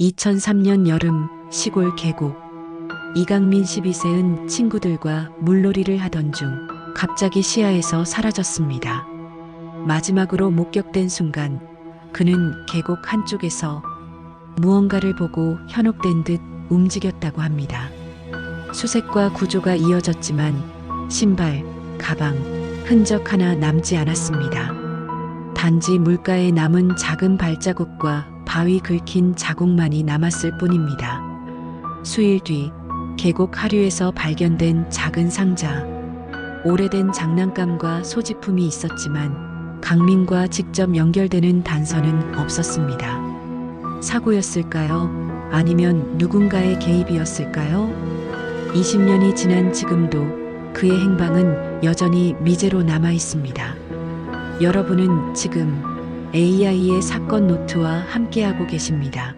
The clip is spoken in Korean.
2003년 여름 시골 계곡 이강민 12세은 친구들과 물놀이를 하던 중 갑자기 시야에서 사라졌습니다. 마지막으로 목격된 순간 그는 계곡 한쪽에서 무언가를 보고 현혹된 듯 움직였다고 합니다. 수색과 구조가 이어졌지만 신발, 가방, 흔적 하나 남지 않았습니다. 단지 물가에 남은 작은 발자국과 바위 긁힌 자국만이 남았을 뿐입니다. 수일 뒤 계곡 하류에서 발견된 작은 상자. 오래된 장난감과 소지품이 있었지만 강민과 직접 연결되는 단서는 없었습니다. 사고였을까요? 아니면 누군가의 개입이었을까요? 20년이 지난 지금도 그의 행방은 여전히 미제로 남아 있습니다. 여러분은 지금 AI의 사건 노트와 함께하고 계십니다.